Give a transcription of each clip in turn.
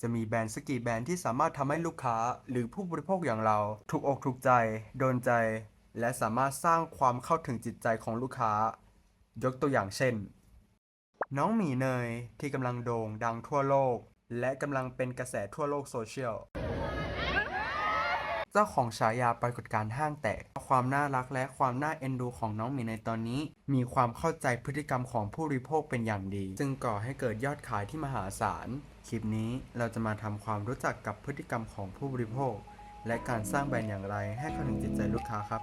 จะมีแบรนด์สกกี่แบรนด์ที่สามารถทำให้ลูกค้าหรือผู้บริโภคอย่างเรา ถูกอกถูกใจ โดนใจ และสามารถสร้างความเข้าถึงจิตใจของลูกค้า ยกตัวอย่างเช่น น้องหมีเนยที่กำลังโด่งดังทั่วโลก และกำลังเป็นกระแสทั่วโลกโซเชียล เจ้าของฉายาปรากฏการณ์ห้างแตก ความน่ารักและความน่าเอ็นดูของน้องหมีในตอนนี้ มีความเข้าใจพฤติกรรมของผู้บริโภคเป็นอย่างดี จึงก่อให้เกิดยอดขายที่มหาศาล คลิปนี้เราจะมาทำความรู้จักกับพฤติกรรมของผู้บริโภค และการสร้างแบรนด์อย่างไรให้เข้าถึงจิตใจลูกค้าครับ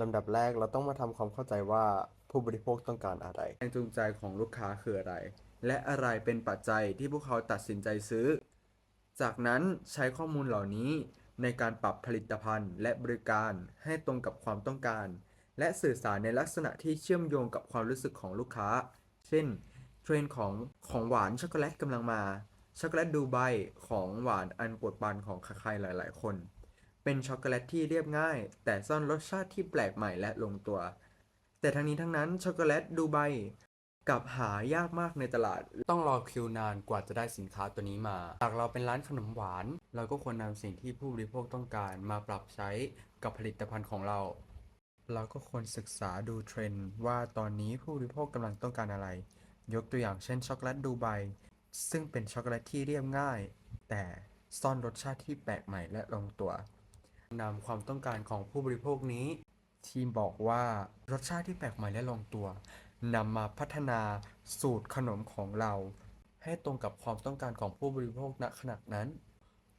ลำดับแรกเราต้องมาทำความเข้าใจว่าผู้บริโภคต้องการอะไรแรงจูงใจของลูกค้าคืออะไร และอะไรเป็นปัจจัยที่พวกเขาตัดสินใจซื้อ จากนั้นใช้ข้อมูลเหล่านี้ในการปรับผลิตภัณฑ์ และบริการให้ตรงกับความต้องการ และสื่อสารในลักษณะที่เชื่อมโยงกับความรู้สึกของลูกค้า เช่น เทรนของของหวานช็อกโกแลตกำลังมา ช็อกโกแลตดูไบของหวานอันโปรดปานของใครๆหลายๆ คน เป็นช็อกโกแลตที่เรียบง่าย แต่ซ่อนรสชาติที่แปลกใหม่และลงตัว แต่ทั้งนี้ทั้งนั้นช็อกโกแลตดูไบ กับหายากมากในตลาด ต้องรอคิวนานกว่าจะได้สินค้าตัวนี้มา หากเราเป็นร้านขนมหวาน เราก็ควรนำสิ่งที่ผู้บริโภคต้องการมาปรับใช้กับผลิตภัณฑ์ของเรา เราก็ควรศึกษาดูเทรนด์ว่าตอนนี้ผู้บริโภคกำลังต้องการอะไร ยกตัวอย่างเช่นช็อกโกแลตดูไบซึ่งเป็นช็อกโกแลตที่เรียบง่าย แต่ซ่อนรสชาติที่แปลกใหม่และลงตัวนำความต้องการของผู้บริโภคนี้ ทีมบอกว่ารสชาติที่แปลกใหม่และลงตัว นำมาพัฒนาสูตรขนมของเรา ให้ตรงกับความต้องการของผู้บริโภคณขณะนั้น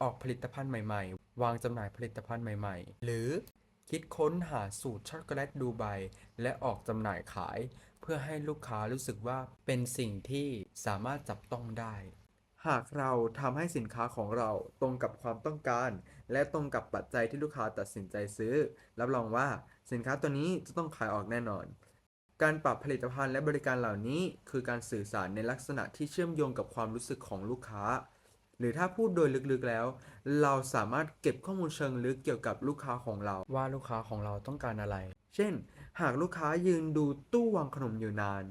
ออกผลิตภัณฑ์ใหม่ ๆ วางจำหน่ายผลิตภัณฑ์ใหม่ ๆ หรือคิดค้นหาสูตรช็อกโกแลตดูไบและออกจำหน่ายขาย เพื่อให้ลูกค้ารู้สึกว่าเป็นสิ่งที่สามารถจับต้องได้ หากเราทำให้สินค้าของเราตรงกับความต้องการ และตรงกับปัจจัยที่ลูกค้าตัดสินใจซื้อ รับรองว่าสินค้าตัวนี้จะต้องขายออกแน่นอน การปรับผลิตภัณฑ์และบริการเหล่านี้ คือการสื่อสารในลักษณะที่เชื่อมโยงกับความรู้สึกของลูกค้า หรือถ้าพูดโดยลึกๆแล้ว เราสามารถเก็บข้อมูลเชิงลึกเกี่ยวกับลูกค้าของเรา ว่าลูกค้าของเราต้องการอะไร เช่น หากลูกค้ายืนดูตู้วางขนมอยู่นาน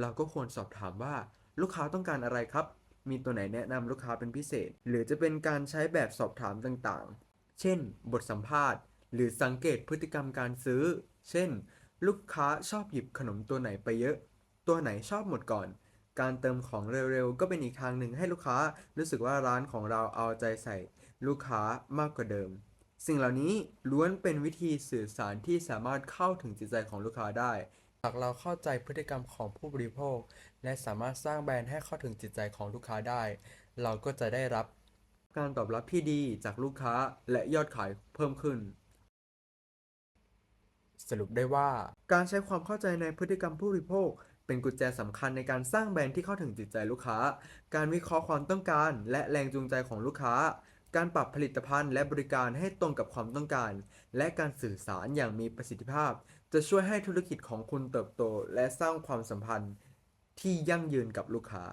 เราก็ควรสอบถามว่า ลูกค้าต้องการอะไรครับ มีตัวไหนแนะนำลูกค้าเป็นพิเศษ หรือจะเป็นการใช้แบบสอบถามต่างๆ เช่น บทสัมภาษณ์ หรือสังเกตพฤติกรรมการซื้อ เช่น ลูกค้าชอบหยิบขนมตัวไหนไปเยอะ ตัวไหนชอบหมดก่อน การเติมของเร็วๆ ก็เป็นอีกทางหนึ่งให้ลูกค้ารู้สึกว่าร้านของเราเอาใจใส่ ลูกค้ามากกว่าเดิม สิ่งเหล่านี้ล้วนเป็นวิธีสื่อสารที่สามารถเข้าถึงจิตใจของลูกค้าได้หากเราเข้าใจพฤติกรรมของผู้บริโภค และสามารถสร้างแบรนด์ให้เข้าถึงจิตใจของลูกค้าได้ เราก็จะได้รับการตอบรับที่ดีจากลูกค้าและยอดขายเพิ่มขึ้น สรุปได้ว่า การใช้ความเข้าใจในพฤติกรรมผู้บริโภค เป็นกุญแจสำคัญในการสร้างแบรนด์ที่เข้าถึงจิตใจลูกค้า การวิเคราะห์ความต้องการ และแรงจูงใจของลูกค้า การปรับผลิตภัณฑ์และบริการให้ตรงกับความต้องการ และการสื่อสารอย่างมีประสิทธิภาพ จะช่วยให้ธุรกิจของคุณเติบโต และสร้างความสัมพันธ์ที่ยั่งยืนกับลูกค้า